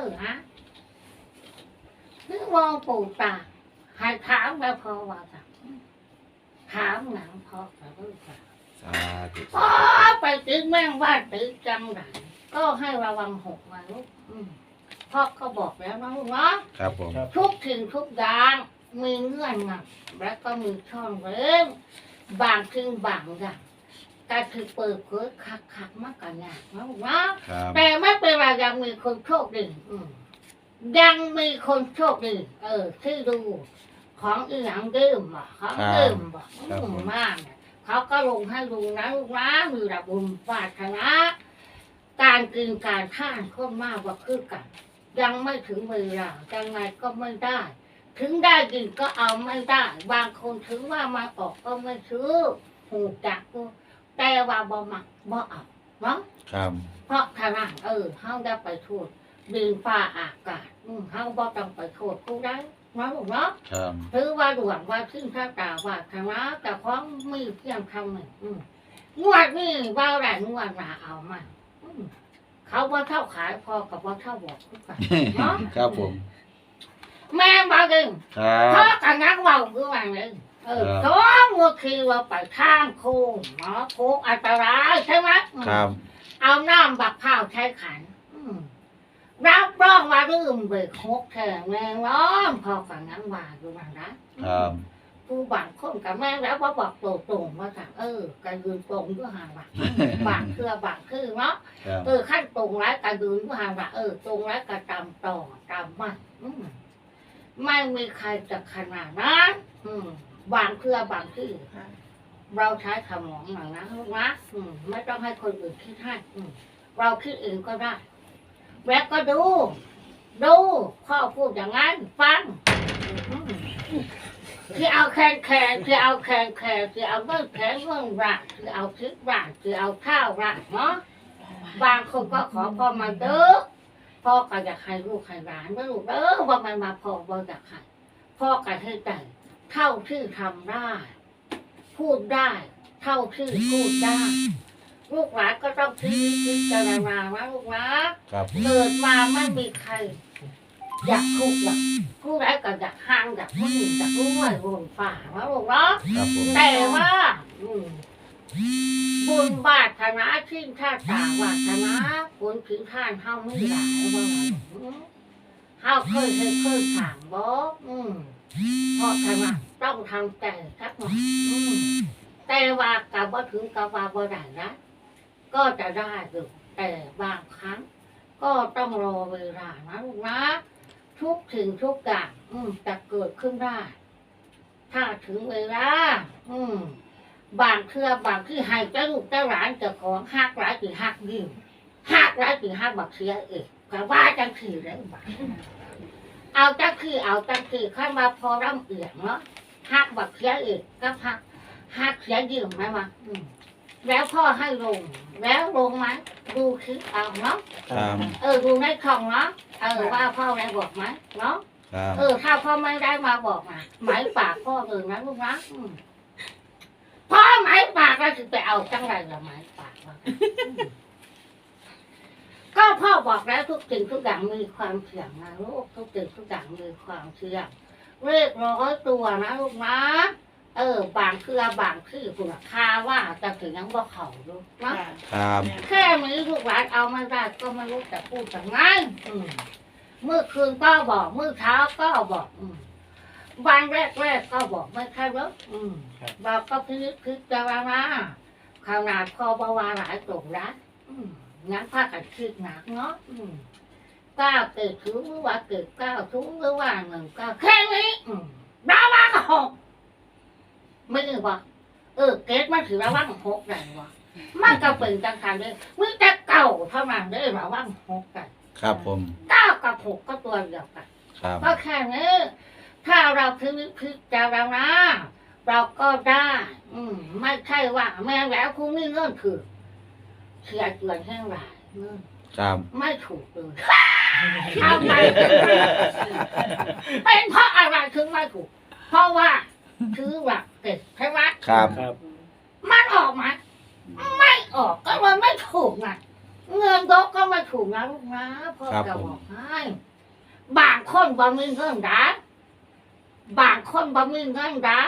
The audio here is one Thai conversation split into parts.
อฮะนึกมองปู่ตาให้ถามแล้วพอว่าจ้ะถามหนังพอกับลูกจ้ะสาธุพอไปตึกแม่งว่าตึกจังไรก็ให้ระวังหกวันลูกอืมพ่อก็บอกแล้วนะลูกเนาะ ครับผม ทุกสิ่งทุกอย่างมีเงื่อนงำและก็มีช่องเว้นบางสิ่งบางอย่าง การถือเปิดเผยคักคักๆมากกว่าอย่างนะลูกเนาะครับแต่ไม่เป็นไรยังมีคนโชคดีอืมยังมีคนโชคดีเออที่ดู ของอีหยังดื่มบ่ของดื่มบ่อืมมากเนี่ยเขาก็ลงให้ดูนะลูกนะมีระบุญปรารถนาการกินการท่านคนมากกว่าคือกัน ยังไม่ถึงเวลายังไงก็ไม่ได้ถึงได้กินก็เอาไม่ได้ บางคนถึงว่ามาออกก็ไม่ซื้อหูจักกู แต่ว่าบ่มักบ่เอาเนาะครับ เพราะทางนั้นเออเฮาได้ไปโทษดินฟ้าอากาศอืมเฮาบ่ต้องไปโทษผู้ใดเนาะลูกเนาะครับ ถือว่าดวงว่าขึ้นท่าตาว่าทางนะแต่ของมีเพียงคำหนึ่งอืมงวดนี่ว่าแรงงวดหนาเอามาอืมเขาว่าเท่าขายพอกับว่าเท่าบอกทุกกันเนาะครับผม แม่บอกเองครัเพราะบกันนักเว่าคือว่าเองเออครับสอ งงวดคือว่าไปทางโค้งเนาะโค้งอันตรายใช่ไหมอืมครับ เอาน้ำบักข้าวใช้ขันอืมรับรองว่าลืมเบิกหกแทงแมงร้องพอกันนั้นว่าดูมันนะครับผู้บางคนกับแม่แล้วว่าบอกตรงตรงๆว่าสั่งเออการยืนตรงก็ห่างว่าบางเครือบางคือเนาะครับเออขั้นตรงแล้วการยืนก็ห่างว่าเออ ตรงแล้วก็ตามต่อตามมันอืมไม่มีใครจะขนาดนั้นอืม บางเครือบางคือเราใช้สมองหน่อยนะลูกนะอืมไม่ต้องให้คนอื่นคิดให้อืมเราคิดเองก็ได้แล้วก็ดู ดูพ่อพูดอย่างนั้นฟังอืมที่เอาแคนแคนที่เอาแคนแคนที่เอาเมื่อแขนเมื่อรักที่เอาคิดรักที่เอาข้าวรักเนาะบางคนก็ขอพ่อมาเด้อพ่อก็อยากให้ลูกให้หลานนะลูกเด้อว่ามันมาพอบ่อยากให้พ่อก็ให้ใจ เท่าที่ทำได้ พูดได้ เท่าที่พูดได้ ลูกหลานก็ต้องพิพิจารณาว่าลูกนะครับผมเกิดมาไม่มีใคร อยากทุกข์หรอกผู้ใดก็อยากห่างอยากมุ่งอยากรู้ว่าบนฝ่าว่าลูกเนาะ ครับผมแต่ว่าอืมบุญบาทนาทิ้งท่าตาวาสนาบุญถึงท่านเฮาไม่หลายว่าอืมเฮาเคยเคยเคยถามบอกอืม เพราะฉะนั้นต้องทำใจสักหน่อยอืมแต่ว่ากับว่าถึงกับว่าบ่ได้นะก็จะได้อยู่แต่บางครั้ง ก็ต้องรอเวลานะลูกนะ ทุกถึงทุกอย่างอืมจะเกิดขึ้นได้ ถ้าถึงเวลาอืม บางเครือบางที่ให้เจ้าลูกเจ้าหลานเจ้าของหักหลายกี่หักยิ่งหักหลายกี่หักบักเสียเอกก็ว่าจังคือแล้วบัก เอาจังคือเอาจังคือข้ามาพอร่ำเอียงเนาะหักบักเสียเอกก็หักหักเสียยืมไหมวะอืมแล้วพ่อให้ลง แล้วลงไหมดูคลิปเอาเนาะครับเออดูในช่องเนาะเออว่าพ่อได้บอกไหมเนาะครับเออถ้าพ่อไม่ได้มาบอกมาไหมายปากพ่อเลยนะลูกนะอืมพ่อไหมายปากเราถึงไปเอาจังไรละไหมายปากวะอืม ก็พ่อบอกแล้วทุกสิ่งทุกอย่างมีความเสี่ยงนะลูกทุกสิ่งทุกอย่างมีความเสี่ยงเรียกร้อยตัวนะลูกนะเออบางเครือบางที่คุณราคาว่าจะถึงยังบ่เขาดูนะครับแค่นี้ลูกหลานเอามาได้ก็ไม่รู้จะพูดยังไงอืมเมื่อคืนก็บอกเมื่อเช้าก็บอกอืมวันแรกแรกๆก็บอกไม่ใช่หรอกอืมเราก็พิจิตพิจารณาขนาดพอบาวาหลายตรงนะ อืมงั้นพากันคิดหนักเนาะอืมเก้าเกิดถึงหรือว่าเกิดเก้าทุงหรือว่าหนึ่งเก้าแค่นี้อืมดาว่าก็หกไม่ได้ว่าเออเกตมันถือระวังหกได้วะมันก็เป็นจังการเลยมึงจะเก่าเท่านั้นได้ระวังหกกันครับผมเก้ากับหกก็ตัวเดียวกันครับก็แค่นี้ถ้าเราพิจพิจารณาเราก็ได้ อืมไม่ใช่ว่าแม่แล้วคุณนี่เงื่อนคือ เสียเกินแห้งหลายเงื่อนครับไม่ถูกเลยทำไมเป็นเพราะอะไรถึงไม่ถูก เพราะว่าถือหลักเกิดใช่ไหมครับ ครับมันออกมาไม่ออกก็มันไม่ถูกไงเงินยกก็ไม่ถูกนะลูกนะพ่อจะบอกให้บางคนบ่มีเงินได้บางคนบ่มีเงินได้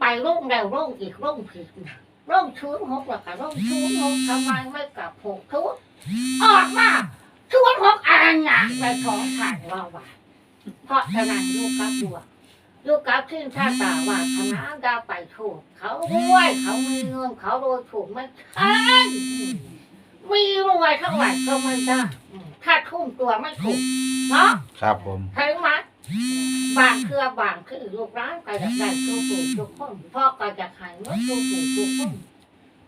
ไปโรงแล้วโรงอีกโรงผิดนะ โรงชุนหกแล้วก็โรงชุนหกทำไมไม่กลับหกชุดออกมาชุนหกอ่านหนักไปท้องผ่านว่าว่าเพราะฉะนั้นลูกกับบัวลูกกับขึ้นชาตาว่าธนาดาไปถูก เขาด้วยเขามีเงินเขาโดยถูกไม่ใช่มีรวยเท่าไหร่ก็ไม่ได้อืมถ้าทุ่มตัวไม่ถูกเนาะครับผมใช่ไหม บางเครือบางคือลูกร้านก็จะได้ทุกผู้ทุกคนพ่อก็จะขายว่าทุกผู้ทุกคน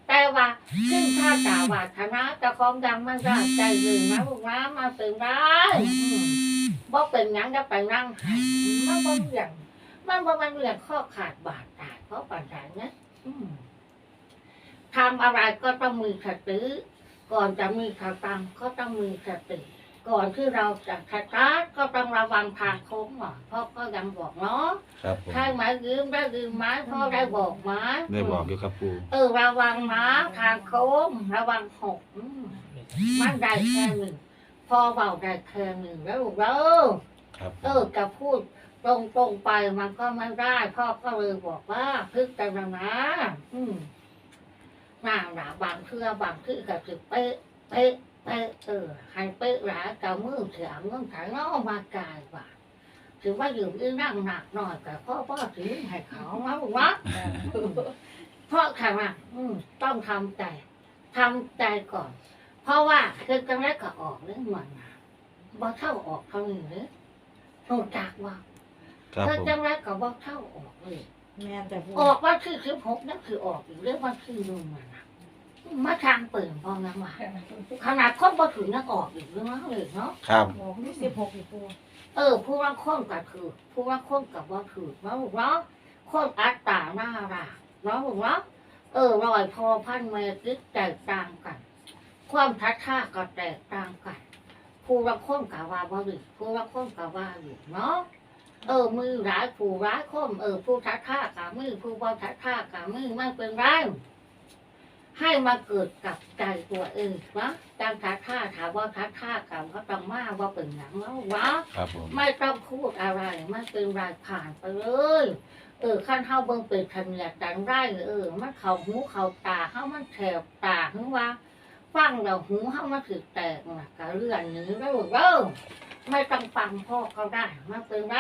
แต่ว่าขึ้นถ้าตาวาธนาจะของดังมันได้ใจยืนนะลูกนะมาเป็นได้อืมบ่เป็นหยังจะไปนั่งหายมันบ่เรื่องมันบ่มันเรื่องข้อขาดบาดตายเพราะปัญหาเนี้ยทำอะไรก็ต้องมีสติก่อนจะมีสตังก็ต้องมีสติ ก่อนที่เราจะสตาร์ทก็ต้องระวังทางโค้งหน่อยเพราะก็ยังบอกเนาะครับผมใช่ไหมยืมได้ยืมไหมพ่อได้บอกไหมได้บอกอยู่ครับปูเออระวังนะทางโค้งระวังหกอืมมันได้แค่หนึ่งพอเบาได้แค่หนึ่งแล้วลูกเออครับผเอมอจะพูดตรงตรงๆไปมันก็ไม่ได้พ่อก็เลยบอกว่าพึกแต่ละนะอืมน่าหนาบางเทื่อบางที่ก็จะเป๊ะเป๊ะ เป๊ะเออให้เป๊ะหลากับมือเสียเงินถ่ายนอกมากายว่าถือว่าอยู่ที่นั่งหนักหน่อยแต่พ่อพ่อถือให้เขามาบอกว่าเพราะค่ะว่าอืมต้องทำใจทำใจก่อน เพราะว่าคือกันแรกก็ออกเรื่องมันนะบ่เท่าออกเท่านี้เลยรู้จักว่าครับคือผมจังแรกก็บ่เท่าออกเลยแม่นแต่พูดออกว่าคือสิบหกนั่นคือออกอยู่เรื่องว่าคือลุงมันนะ มาทางเปิดพอนะว่าขนาดคนบ่ถึงนักออกอยู่เรื่องนั้นเลยเนาะครับบอกนี่สิบหกอีกปูเออ ผู้ว่าคนก็คือผู้ว่าคนกับว่าถือเนาะลูกเนาะคนอัตตาหน้ารักเนาะลูกเนาะเออรอยพอพันเมตรแตกต่างกัน ความทัดท่าก็แตกต่างกัน ผู้ว่าคนกับว่าบ่ดีผู้ว่าคนกับว่าอยู่เนาะเออ มือร้ายผู้ร้ายคนเออผู้ทัดท่ากับมือผู้บ่ทัดท่ากับมือไม่เป็นไร ให้มาเกิดกับใจตัวเองนะการทัดท่าถามว่าทัดท่ากับก็ต้องมาว่าเป็นหนังแล้ววะครับผมไม่ต้องพูดอะไรไม่เป็นไรผ่านไปเลยเออขั้นเท้าเบิ่งเป็นทันอยากดังได้เออมันเขาหูเขาตาเขามันแถบตาถึงว่าฟังแล้วหูเขามันถือแตกนะกะเลื่อนหนี้แล้วเด้อไม่ต้องฟังพ่อก็ได้ไม่เป็นไร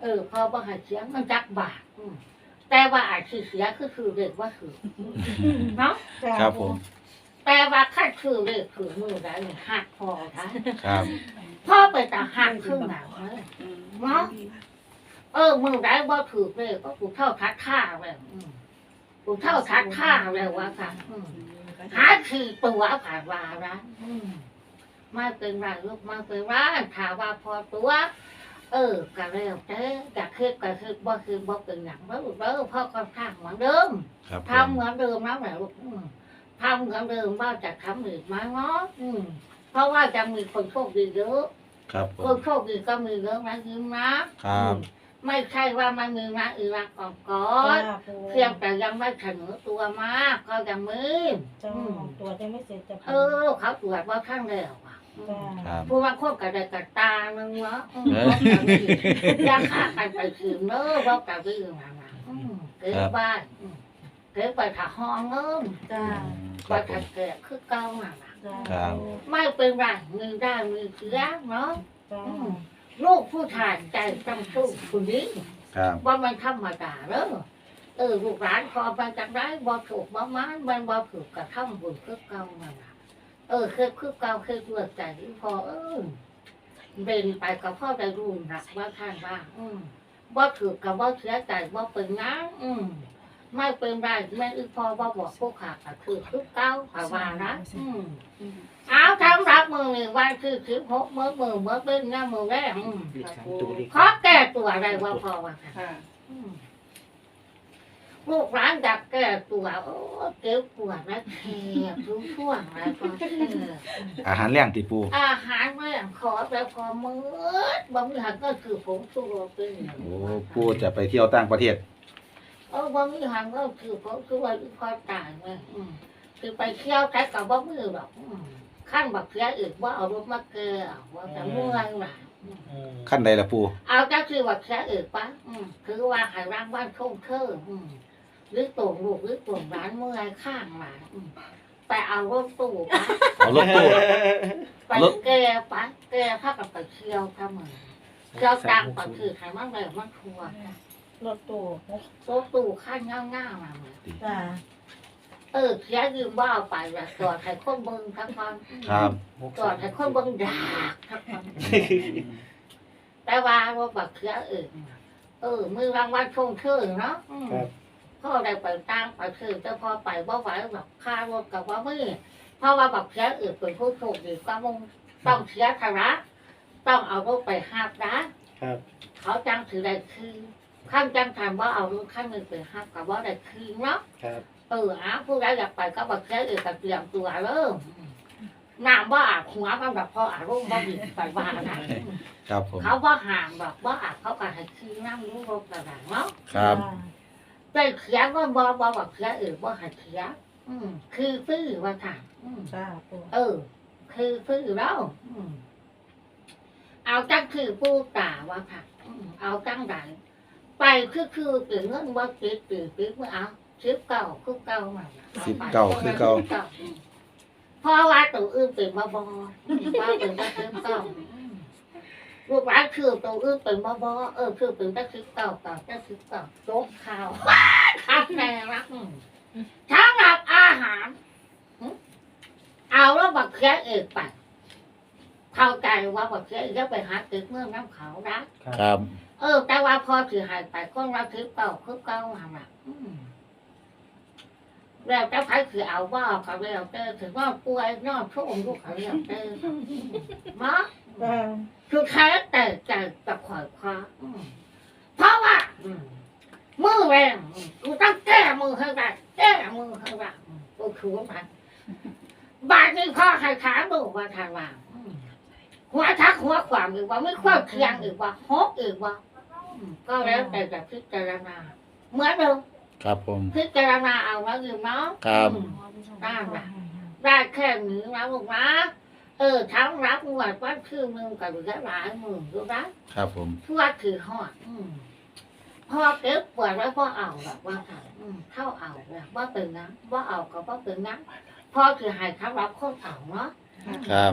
เออพอบ่ใหายเสียงมันจักบาทอืม แต่ว่าอาจสิเสียคือคือเด็กว่าถือเนาะจ้าครับผม แต่ว่าขั้นคือเด็กถือมือได้เนี่ยหักพอค่ะครับ พ่อไปตาหักครึ่งหนังเลยเนาะเออมึงได้บ่ถูกเลยก็กูเท่าทัดท่าเลยอืมกูเท่าทัดท่าเลยว่าค่ะอืมหาคือตัวผ่านวาระอืมไม่เป็นไรลูกไม่เป็นไรถามว่าพอตัว เออก็แล้วแต่อยากคือก็คือบ่คือบ่เป็นหนังแล้วลูกเด้อพ่อก็ทำเหมือนเดิมครับผทำเหมือนเดิมแล้วแหละลูกอืมทำเหมือนเดิมว่าจะทำอีกไหมเนาะอืมเพราะว่าจะมีคนโชคดีเยอะครับผคมนโชคดีก็มีเยอะนะยิ้มนะครับไม่ใช่ว่ามันมีมาอีรักก่อนก่อจ้านปูเพียงแต่ยังไม่เสนอตัวมากก็ยังมีจ้าอืมตัวจะไม่เสร็จจะเออ เขาตรวจว่าข้างแล้ว ครับ ผู้ว่าควบกับใดกับตามึงวะอืมเออ อยังฆ่ากันไปถึงเนอะว่ากับวิ่งมามาอืมเก็บบ้านอืมเก็บไปถาห้องเงินจ้าคไปรับผถามแก่คือเก่ามามาจ้าครับไม่เป็นไรมือได้มือเสียเนาะจ้าลูกผู้ชายใจต้องสู้คนนี้ ครับ ว่ามันธรรมดาเด้อเออลูกหลานพอมันจังได้บ่ถูกบ่มันมันบ่ถูกกระทำบุญคือเก่านั่นล่ะ เออคือคือเก่าคือเลือกใจที่พอเออเบ่งไปกับพ่อได้รู้นักว่าท่านว่า อืมบ่ถูกกับบ่เสียใจบ่เป็นนังอืมไม่เป็นไรแม่อีพอบ่บอกผู้ขาก็คือคือเก่าภาวานะอืมเอาทำรับมือนี่วันคือสิบหกมื้อมือมื้อเป็นหน้ามือแรกอืมขอแก้ตัวอะไรว่าพอว่าค่ะค่ะอืม ลูกร้านอยากแก้ตัวโอ้เก็บปวดนะแขกทุกช่วงอะไรก็แขกอาหารแรงติปู อาหารแม่งขอแต่พอมืดบางอย่างก็คือผมสุโรเป็นโอ้ปูจะไปเที่ยวต่างประเทศ เออบางอย่างก็คือผมสุโรพอตายแม่อืมคือไปเที่ยวแต่กับบางมือหรอกอืมขั้นบักเสียอีกว่าเอารถมาเกลือว่าจะเมื่อยหนาอืม ขั้นใดล่ะปู เอาจักคือบักเสียอีกปะอืมคือว่าใหายร่างบ้านท่งเธออืม หรือตุ่มลูกหรือตุ่มร้านเมื่อยข้างหลานอืมไปเอารถตู้ปะเอารถตู้ ไปแกปะแกพากับไปเที่ยวทำไมเที่ยวตังปะคือใครมั่งเลยมั่งทัวร์รถตู้รถตู้ข้างเง่าๆมาเหมือนจ้าเออเสียยืมว่าเอาไปละจอดให้คนเบิ่งทั้งวันครับ จอดให้คนเบิ่งด่าทั้งวันแต่ว่าว่าบักเสียเออเออมือรางวัลชงเชยเนาะอืมครับ ก็ได้ไปตั้งไปคือแต่พอไปบ่ไหวแบบค่ารถกับว่ามือเพราะว่าบักเสียเออเป็นผู้โชคดีก็มึงต้องเสียธาระต้องเอารถไปห้าบนะครับ เขาจังถือได้คือข้างจังทำว่าเอารถข้างหนึ่งไปห้าบกับว่าได้คือเนาะครับ เอออาผู้ใดอยากไปก็บอกแค่เออกับเตรียมตัวเริ่มน้ำว่าอาบหัวมันแบบพออารุ่มบ่ดีไปว่านะครับผมเขาว่าห่างแบบว่าอาบเขาก็ให้ขี้น้ำรู้รบกระดังเนาะครับ แต่เขียนว่าบ่บ่บอกเขียนเออบ่ให้เขียนอืม คือฟื้อว่าค่ะอืม จ้าปู เออ คือฟื้อแล้วอืมเอาจังคือผู้ตาว่าค่ะอืมเอาจังใดไปคือคือตื่นเงินว่าติดตื่นติดเมื่อเอาชิบเก่าคือเก่ามาสิบเก้าคือเก่าเพราะว่าตัวอื่นเป็นมาบอว่าเป็นมาชิบเก่า ลูกหลานคือตัวอื่นเป็นมาบอเออคือเป็นมาชิบเก่าเก่ามาชิบเก่าโจ๊กข้าวข้าวแน่รักทั้งรับอาหาร เอาแล้วบักแค่เอกไปเข้าใจว่าบักแค่เอกจะไปหาตึกเมืองน้ำเขานะครับ เออ แต่ว่าพอถือหายไปคนเราถือเก่าคือเก่าหาหนักอืมแล้วเจ้าใครคือเอาว่าเขาเรียกเต้ถือว่าป่วยนอกช่วงลูกเขาเรียกเต้เนาะจ้าคือใครแต่ใจกับขวายคว้าอืมเพราะว่าอืมมือแรงอืมกูต้องแก้มือให้ได้แก้มือให้ได้อืมกูถูมันบาดนี้พ่อใครขาดูว่าทางว่างอืมหัวทักหัวขวามอีกว่าไม่ควบเคียงอีกว่าฮกอีกว่าอืมก็แล้วแต่จะพิจารณาเหมือนเดิมครับผมพิจารณาเอาแล้วอยู่เนาะครับอืมได้ค่ะได้แค่นี้นะลูกนะ เออทั้งรับงวดวันคือมึงกับเหลือหลายหมื่นดูนะครับผมทั่วคือหอดอืมพ่อเก็บปวดไว้พ่อเอาแบบว่าค่ะอืมเข้าเอาแบบว่าเป็นน้ำว่าเอาก็ว่าเป็นน้ำพ่อคือใหายครับรับคนเอาเนาะครับ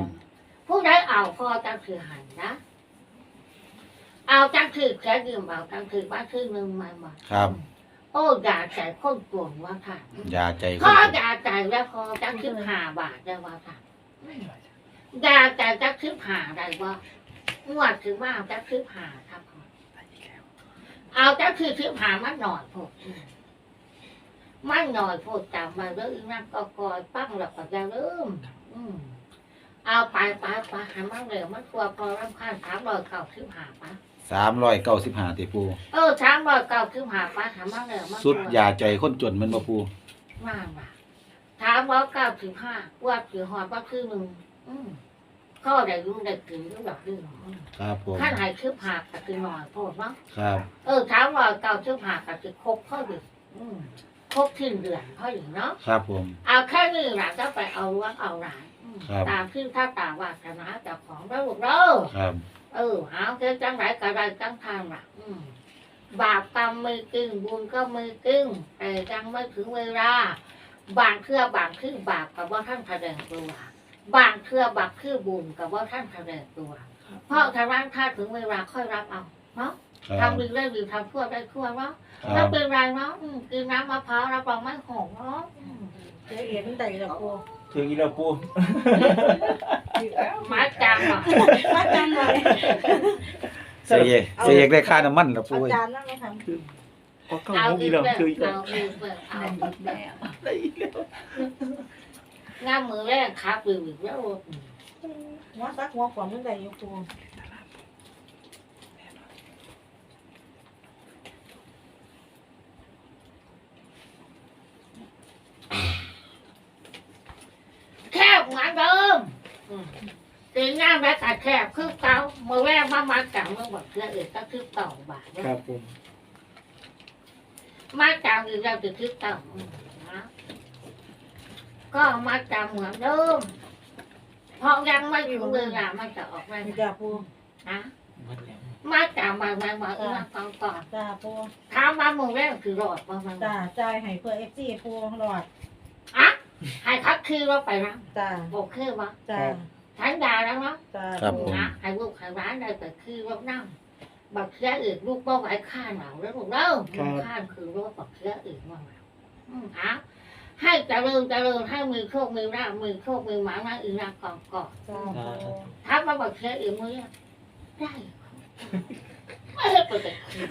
ผู้ใดเอาพ่อจังคือใหายนะเอาจังคือแค่ยืมเอาจังคือว่าคือหนึ่งมาหมดครับโอ้อย่าใจคนโกงว่าค่ะยาใจคพ่อนอย่าใจแล้วพอจังคือหาบาทได้ว่าค่ะ ยาแต่จะคืบหาได้ว่างวดคือว่าจะคืบหาครับ เอาจะคือคืบหามันหน่อยพดมันหน่อยพดจำมาเรื่องนั่นก็กอยปั้งหลับกับยาลืมอืมเอาไปไปไปหามันเร็วมันกลัวพอรำคาญถามรอยเก่าคืบหาปะสามร้อยเก้าสิบห้าติปูเออถามรอยเก่าคืบหาปะถามมันเร็วมันสุดยาใจคนจนแมันบ่ปูมากว่ะถามรอยเก่าคืบห้าว่าคือหอดว่าคือหนึ่งอืม ก็ได้รู้ได้กินรู้แบบนี้อืมครับผมท่านหายชืบหักกับคือหน่อยโทษเนาะครับเออถามว่าเก่าชืบหักกับคือครบข้อดีอืมครบทิ้งเดือนข้อดีเนาะครับผม เอาแค่นี้หลังก็ไปเอาล้วงเอาหลานอืมครับตามที่ถ้าตาวาสนาเจากของเราเด้อครับ เออเอาแค่จังไรก็ได้จังทางละอืมบาปกรรมไม่กึ่งบุญก็ไม่กึ่งแต่ยังไม่ถึงเวลาบางเครือบางคือบาปกับว่าท่านแสดงตัว บางเครือบางคือบุญกับว่าท่านแสดงตัว เพราะทางร้านถ้าถึงเวลาค่อยรับเอาเนาะครับทำดีได้ดีทำชั่วได้ชั่วเนาะคไม่รับเป็นไรเนาะอืมกินน้ำมะพร้าวรับรองไม่หงเนาะอืมเจ๊เอ็นได้แล้วปูถึงอีแล้วปูมาจังอะอาจารย์หน่อยเสียเอกเสียเอกได้ค่าน้ำมันแล้วปูอาเอ้ยจารย์นั่งไหมคะก็เข้าเอามุกอีอีกแล้วแบบคืออีแล้วเอาอีกแบบเอาอีกแบบได้อีแล้ว งานมือแรกครับวิวอีกแล้วหัวซักหัวขวามนั่นได้อยู่ปูแคบเหมือนเดิมตีงานแบบแต่แคบคือเก่ามือแรกมามาจังเมื่อบอกเพื่อเอกก็คือเก่าบาทครับผมมาจังอีกแล้วจะคือเก่านะ ก็มาจังเหมือนเดิมเพราะยังไม่ถึงเวลามันจะออกมาจ้าปูนะหมดแล้วมาจากมามามาเอื้อฟังก่อนจ้าปูถามว่ามึงแรกคือรอดป่ะมันจ้าจ่ายให้เพื่อเอฟซีปูหลอดอะให้คักคือว่าไปนะจ้าโอเคปะจ้าฉันด่าแล้วเนาะจ้าครับผมนะให้ลูกให้ร้านได้แต่คือรถนั่งบักเสียอื่นลูกบ่ไหวข้าหนาวแล้วลูกเด้อข้านคือรถบักเสียอื่นว่าหนาวอืมอะ ให้เจริญเจริญให้มือโชคมือร่างมือโชคมือหมามาอื่นร่างก่อนก่อนจ้าปูถ้ามาบักเสียอื่นมือได้ไม่ได้เปิดแต่คือ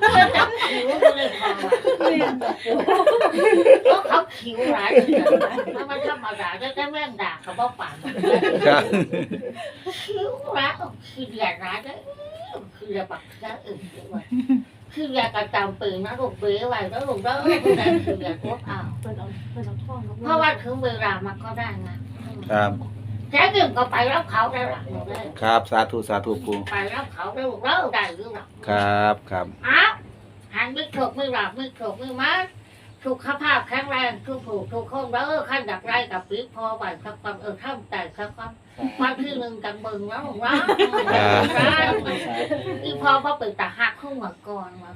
ไม่ได้คิวไม่ได้พอว่ะเรียนจ้าปูเพราะเขาคิวร้ายเลยถ้ามันธรรมดาจะได้แม่งด่าเขาบอกปากครับคิวร้ายคือเดียดร้ายได้คือจะปักเสียอื่นด้วย คืออยากกระจำปืนนะลูกเบ้ไว้แล้วลูกเด้อผู้ใดคืออยากพวกเอาเพิ่นเอาเพิ่นเอาท่องมเพราะว่าถึงเวลามันก็ได้นะครับแค่ดื่มก็ไปรับเขาได้หรอกหนูได้ครับสาธุสาธุปูไปรับเขาได้ลูกเด้อได้หรือเปล่าครับครับอ้าวหันมือถกมือหลับมือถกมือมัดสุขภาพแข็งแรงทุกผูกทุกคนเด้อขั้นดักไรกับปีพอไปสักความเออท่ามแต่สักความ วันที่หนึ่งกันเบิ่งแล้วหนูว่าอีพอพอเป็นตาหักขึ้นมาก่อนมา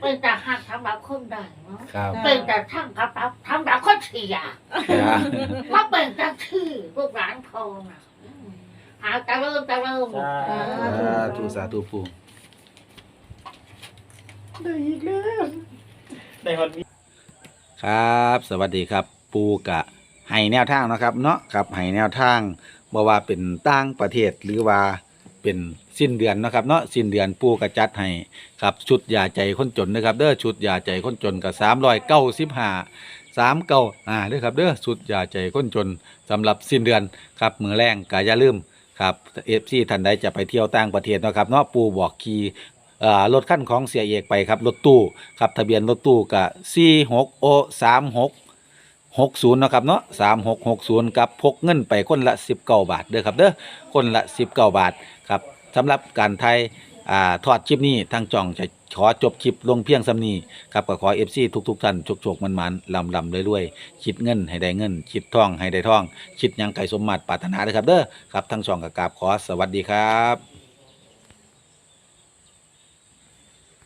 เป็นตาหักทำแบบคนได้เนาะครับเป็นแต่ช่างครับรับทำแบบคนเสียครับมาเป็นจังชื่อลูกหลานทองอะอืมอาตะเริ่มตะเริ่มสาธุสาธุปูได้อีกแล้วได้ฮอตวีครับ สวัสดีครับ ปูกะให้แนวทางเนาะครับ เนาะครับให้แนวทาง เมื่อว่าเป็นต่างประเทศหรือว่าเป็นสิ้นเดือนนะครับเนาะสิ้นเดือนปูกระจัดให้ครับชุดยาใจคนจนนะครับเด้อชุดยาใจคนจนกับสามร้อยเก้าสิบห้าสามเก้าอ่าเด้อครับเด้อชุดยาใจคนจนสำหรับสิ้นเดือนครับมือแรงกายยาลืมครับเอฟซีท่านใดจะไปเที่ยวต่างประเทศนะครับเนาะปูบอกคีรถขั้นของเสียเอกไปครับรถตู้ครับทะเบียนรถตู้กับ4 6 o 3 6 หกศูนย์นะครับเนาะสามหกหกศูนย์กับพกเงินไปคนละสิบเก้าบาทเด้อครับเด้อคนละสิบเก้าบาทครับสำหรับการไทยอ่าทอดคลิปนี้ทางจ่องจะขอจบคลิปลงเพียงสำนีครับก็ขอเอฟซีทุกๆท่านโชคๆมันมันลำลำเรื่อยๆคิดเงินให้ได้เงิน คิดท่องให้ได้ท่อง คิดยังไก่สมมาตรปรารถนาเลยครับเด้อครับทั้งสองกับกาบขอสวัสดีครับ